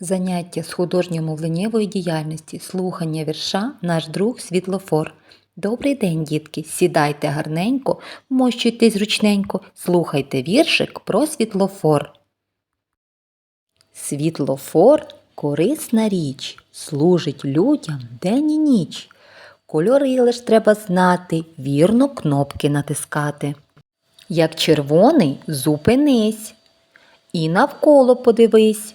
Заняття з художньо-мовленнєвої діяльності, слухання вірша «Наш друг світлофор». Добрий день, дітки! Сідайте гарненько, вмощуйте зручненько, слухайте віршик про світлофор. Світлофор – корисна річ, служить людям день і ніч. Кольори лиш треба знати, вірно кнопки натискати. Як червоний – зупинись. І навколо подивись,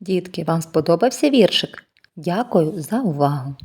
Дітки, вам сподобався віршик? Дякую за увагу!